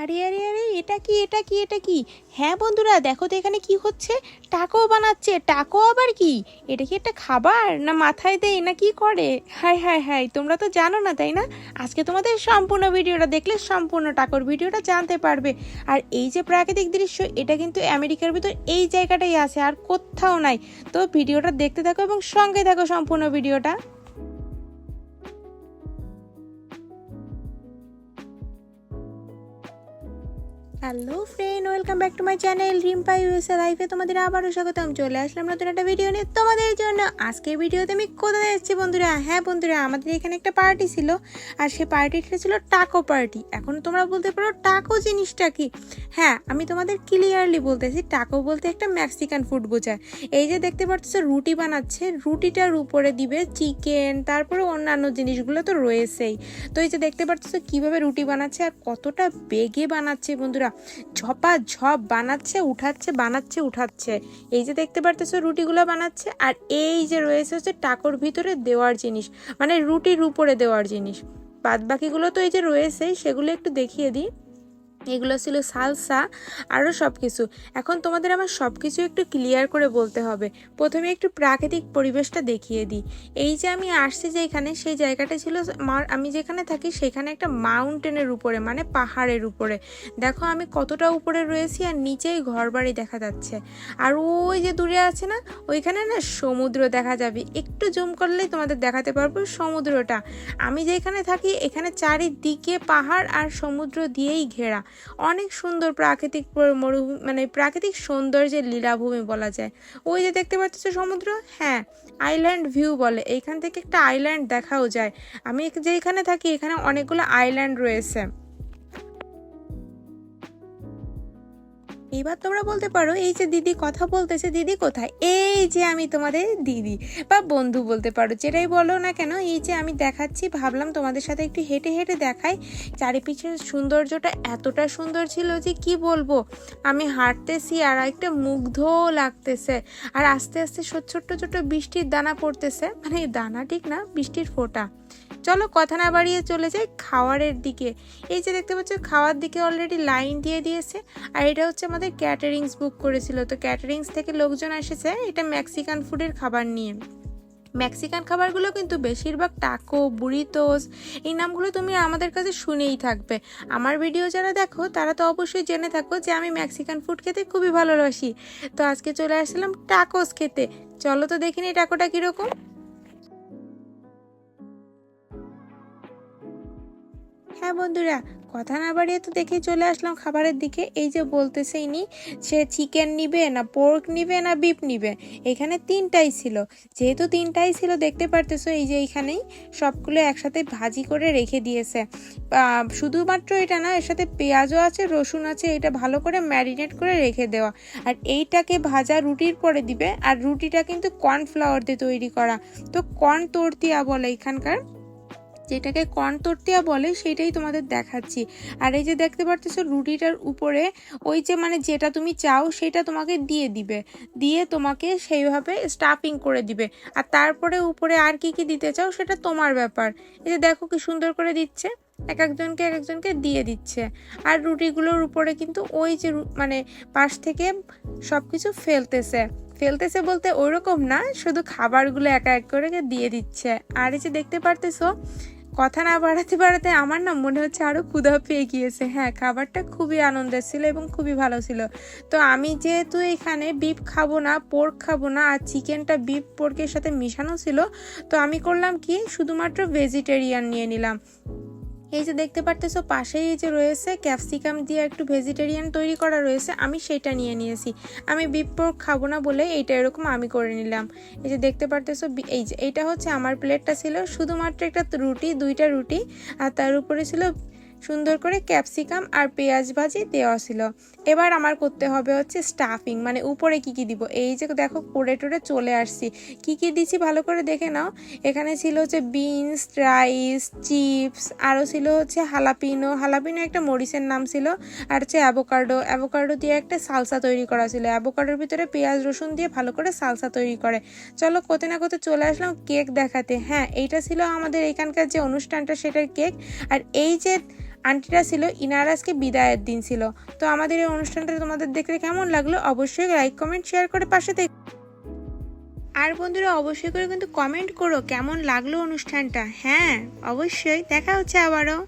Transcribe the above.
আরে আরে আরে, এটা কি এটা কি এটা কি? হ্যাঁ বন্ধুরা, দেখো তো এখানে কি হচ্ছে। টাকো বানাচ্ছে টাকো আবার কি? এটা কি একটা খাবার না মাথায় দেয় না কি করে? হাই হাই হাই, তোমরা তো জানো না, তাই না? আজকে তোমাদের সম্পূর্ণ ভিডিওটা দেখলে সম্পূর্ণ টাকোর ভিডিওটা জানতে পারবে। আর এই যে প্রাকৃতিক দৃশ্য, এটা কিন্তু আমেরিকার ভিতর এই জায়গাটাই আছে, আর কোথাও নাই। তো ভিডিওটা দেখতে থাকো এবং সঙ্গে থাকো সম্পূর্ণ ভিডিওটা। Hello friend, welcome back to my channel Rimpa USA লাইফে তোমাদের আবারও স্বাগতম। চলে আসলাম নতুন একটা ভিডিও নিয়ে তোমাদের জন্য। আজকের ভিডিওতে আমি কোথায় যাচ্ছি বন্ধুরা? হ্যাঁ বন্ধুরা, আমাদের এখানে একটা পার্টি ছিল আর সেই পার্টিটা ছিল টাকো পার্টি এখন তোমরা বলতে পারো টাকো জিনিসটা কি? হ্যাঁ আমি তোমাদের ক্লিয়ারলি বলতেছি টাকো বলতে একটা মেক্সিকান ফুড বোঝায়। এই যে দেখতে পাচ্ছ রুটি বানাচ্ছে, রুটিটার উপরে দিবে চিকেন তারপরে অন্যান্য জিনিসগুলো তো রয়েছেই। তো এই যে দেখতে পাচ্ছ কীভাবে রুটি বানাচ্ছে আর কতটা বেগে বানাচ্ছে বন্ধুরা? ঝপা ঝপ বানাচ্ছে, উঠাচ্ছে বানাচ্ছে, উঠাচ্ছে। এই যে দেখতে পারতেছো রুটিগুলো বানাচ্ছে, আর এই যে রয়েছে হচ্ছে টাকর ভিতরে দেওয়ার জিনিস মানে রুটির উপরে দেওয়ার জিনিস। বাদ বাকিগুলো তো এই যে রয়েছে, সেগুলো একটু দেখিয়ে দিই। এগুলো ছিল সালসা আরও সব কিছু এখন তোমাদের আমার সব কিছু একটু ক্লিয়ার করে বলতে হবে। প্রথমে একটু প্রাকৃতিক পরিবেশটা দেখিয়ে দিই। এই যে আমি আসছি যেখানে, সেই জায়গাটা ছিল আমি যেখানে থাকি সেখানে একটা মাউন্টেনের উপরে মানে পাহাড়ের উপরে। দেখো আমি কতটা উপরে রয়েছি আর নিচেই ঘরবাড়ি দেখা যাচ্ছে। আর ওই যে দূরে আছে না, ওইখানে না সমুদ্র দেখা যাবে। একটু জুম করলেই তোমাদের দেখাতে পারব সমুদ্রটা। আমি যেখানে থাকি, এখানে চারিদিকে পাহাড় আর সমুদ্র দিয়েই ঘেরা। অনেক সুন্দর প্রাকৃতিক মরু মরুভূমি মানে প্রাকৃতিক সৌন্দর্যের লীলাভূমি বলা যায়। ওই যে দেখতে পাচ্ছ সমুদ্র? হ্যাঁ আইল্যান্ড ভিউ বলে। এইখান থেকে একটা আইল্যান্ড দেখাও যায়। আমি যেখানে থাকি, এখানে অনেকগুলো আইল্যান্ড রয়েছে। এবার তোমরা বলতে পারো, এই যে দিদি কথা বলতেছে, দিদি কোথায়? এই যে আমি তোমাদের দিদি বা বন্ধু বলতে পারো, যেটাই বলো না কেন, এই যে আমি দেখাচ্ছি, ভাবলাম তোমাদের সাথে একটু হেঁটে হেঁটে দেখাই। চারিপিছের সৌন্দর্যটা এতটা সুন্দর ছিল যে কি বলব, আমি হাঁটতেছি আর একটা মুগ্ধ লাগতেছে। আর আস্তে আস্তে ছোট ছোট্ট ছোট্ট বৃষ্টির দানা পড়তেছে মানে দানা ঠিক না, বৃষ্টির ফোঁটা। চলো কথা না বাড়িয়ে চলে যাই খাওয়ারের দিকে। এই যে দেখতে পাচ্ছ, খাওয়ার দিকে অলরেডি লাইন দিয়ে দিয়েছে। আর এটা হচ্ছে আমাদের ক্যাটারিংস বুক করেছিল। তো ক্যাটারিংস থেকে লোকজন এসেছে, এটা মেক্সিকান ফুডের খাবার নিয়ে। মেক্সিকান খাবারগুলো কিন্তু বেশিরভাগ টাকো বুড়িতোস এই নামগুলো তুমি আমাদের কাছে শুনেই থাকবে। আমার ভিডিও যারা দেখো, তারা তো অবশ্যই জেনে থাকো যে আমি মেক্সিকান ফুড খেতে খুবই ভালোবাসি। তো আজকে চলে আসলাম টাকোস খেতে। চলো তো দেখিনি টাকোটা কীরকম। হ্যাঁ বন্ধুরা, কথা না বাড়িয়ে তো দেখে চলে আসলাম খাবারের দিকে। এই যে বলতেছে ইনি, সে চিকেন নিবে না পোর্ক নিবে না বিফ নিবে। এখানে তিনটাই ছিল। যেহেতু তিনটাই ছিল, দেখতে পারতেছো এই যে এইখানেই সবগুলো একসাথে ভাজি করে রেখে দিয়েছে। শুধুমাত্র এটা না, এর সাথে পেঁয়াজও আছে, রসুন আছে, এটা ভালো করে ম্যারিনেট করে রেখে দেওয়া। আর এইটাকে ভাজা রুটির পরে দিবে, আর রুটিটা কিন্তু কর্নফ্লাওয়ার দিয়ে তৈরি করা। তো কর্ন তর্তিয়া বলে এখানকার। যেটাকে কর্ন তর্তিয়া বলে সেটাই তোমাদের দেখাচ্ছি। আর এই যে দেখতে পারতেছো রুটিটার উপরে, ওই যে মানে যেটা তুমি চাও সেটা তোমাকে দিয়ে দিবে। দিয়ে তোমাকে সেইভাবে স্টাফিং করে দিবে। আর তারপরে উপরে আর কি কি দিতে চাও সেটা তোমার ব্যাপার। এই যে দেখো কি সুন্দর করে দিচ্ছে। এক একজনকে এক একজনকে দিয়ে দিচ্ছে। আর রুটিগুলোর উপরে কিন্তু ওই যে মানে পাশ থেকে সব কিছু ফেলতেছে। ফেলতেছে বলতে ওইরকম না, শুধু খাবারগুলো একা এক করে দিয়ে দিচ্ছে। আর এই যে দেখতে পারতেছো কথা না বাড়াতে বাড়াতে আমার না মনে হচ্ছে আরও ক্ষুধা পেয়ে গিয়েছে। হ্যাঁ খাবারটা খুবই আনন্দের ছিল এবং খুবই ভালো ছিল। তো আমি যেহেতু এখানে বিপ খাব না পোর্ক খাব না, আর চিকেনটা বিপ পোর্কের সাথে মিশানো ছিল, তো আমি করলাম কি, শুধুমাত্র ভেজিটেরিয়ান নিয়ে নিলাম। এই যে দেখতে পারতেছো, পাশেই এই যে রয়েছে ক্যাপসিকাম দিয়ে একটু ভেজিটেরিয়ান তৈরি করা রয়েছে, আমি সেটা নিয়ে নিয়েছি। আমি বিপর খাব না বলে এইটা এরকম আমি করে নিলাম। এই যে দেখতে পারতেছো এই যে এইটা হচ্ছে আমার প্লেটটা ছিল, শুধুমাত্র একটা রুটি, দুইটা রুটি, আর তার উপরে ছিল সুন্দর করে ক্যাপসিকাম আর পেঁয়াজ ভাজি দেওয়া ছিল। এবার আমার করতে হবে হচ্ছে স্টাফিং মানে উপরে কি কি দিব? এই যে দেখো করে টোরে চলে আসছি। কি কি দিছি ভালো করে দেখে নাও। এখানে ছিল হচ্ছে বিনস রাইস চিপস আরও ছিল হচ্ছে হালাপিনো হালাপিনো একটা মরিচের নাম ছিল, আর হচ্ছে অ্যাভোকাডো অ্যাভোকাডো দিয়ে একটা সালসা তৈরি করা ছিল। অ্যাভোকাডোর ভিতরে পেঁয়াজ, রসুন দিয়ে ভালো করে সালসা তৈরি করে। চলো কোতে না কোতে চলে আসলাম কেক দেখাতে। হ্যাঁ এইটা ছিল আমাদের এখানকার যে অনুষ্ঠানটা, সেটার কেক আর এই যে আন্টিরা ছিল, ইনারাসকে বিদায়ের দিন ছিল। তো আমাদের এই অনুষ্ঠানটা তোমাদের দেখলে কেমন লাগল অবশ্যই লাইক কমেন্ট শেয়ার করে পাশে থেকে আর বন্ধুরা অবশ্যই করে কিন্তু কমেন্ট করো কেমন লাগল অনুষ্ঠানটা। হ্যাঁ অবশ্যই। দেখা হচ্ছে আবারও।